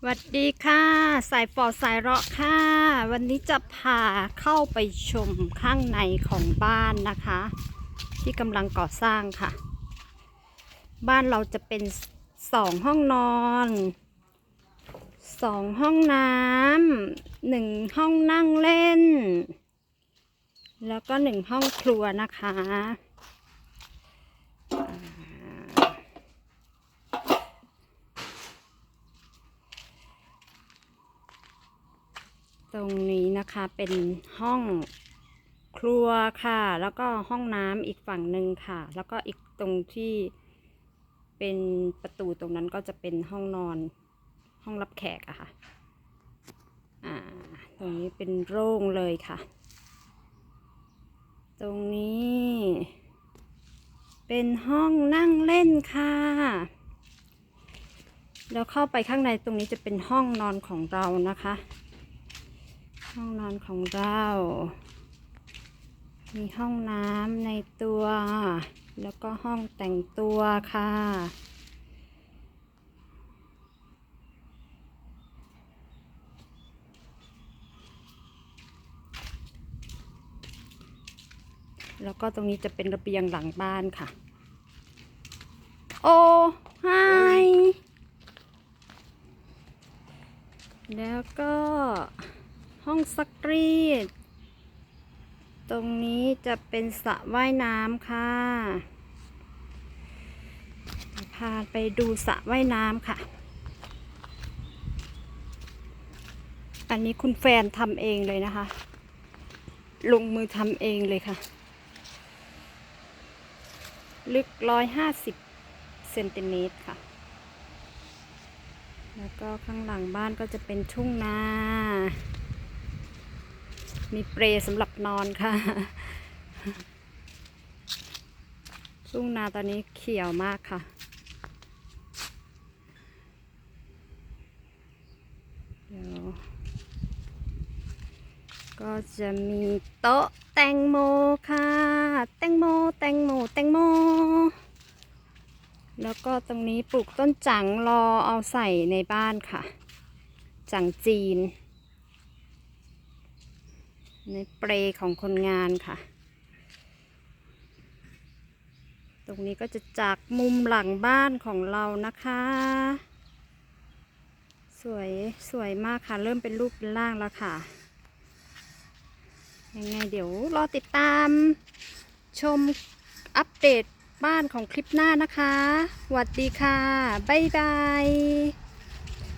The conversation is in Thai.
สวัสดีค่ะ สายฟอสายเราะค่ะ วันนี้จะพาเข้าไปชมข้างในของบ้านนะคะ ที่กำลังก่อสร้างค่ะ บ้านเราจะเป็นสองห้องนอนสองห้องน้ำหนึ่งห้องนั่งเล่น แล้วก็หนึ่งห้องครัวนะคะ ตรงนี้นะคะเป็นห้องครัวค่ะ แล้วก็ห้องน้ำอีกฝั่งหนึ่งค่ะ แล้วก็อีกตรงที่เป็นประตูตรงนั้นก็จะเป็นห้องนอน ห้องรับแขกอะค่ะ อ่า ตรงนี้เป็นโร่งเลยค่ะ ตรงนี้ เป็นห้องนั่งเล่นค่ะแล้วเข้าไปข้างในตรงนี้จะเป็นห้องนอนของเรานะคะ ห้องนอนของเรา มีห้องน้ำในตัว แล้วก็ห้องแต่งตัวค่ะ แล้วก็ตรงนี้จะเป็นระเบียงหลังบ้านค่ะ โอ้ไฮแล้วก็ ห้องซักรีด ตรงนี้จะเป็นสระว่ายน้ำค่ะ พาไปดูสระว่ายน้ำค่ะ อันนี้คุณแฟนทำเองเลยนะคะ ลงมือทำเองเลยค่ะ ลึกร้อยห้าสิบเซนติเมตรค่ะแล้วก็ข้างหลังบ้านก็จะเป็นทุ่งนา มีเปรสำหรับนอนค่ะทุ่งนาตอนนี้เขียวมากค่ะ เดี๋ยวก็จะมีโต๊ะแตงโมค่ะ แตงโม แตงโม แตงโม แล้วก็ตรงนี้ปลูกต้นจังรอเอาใส่ในบ้านค่ะ จังจีน ในเปรของคนงานค่ะ ตรงนี้ก็จะจากมุมหลังบ้านของเรานะคะ สวยสวยมากค่ะ เริ่มเป็นรูปเป็นร่างแล้วค่ะ ยังไงเดี๋ยวรอติดตามชมอัปเดตบ้านของคลิปหน้านะคะสวัสดีค่ะ บ๊ายบาย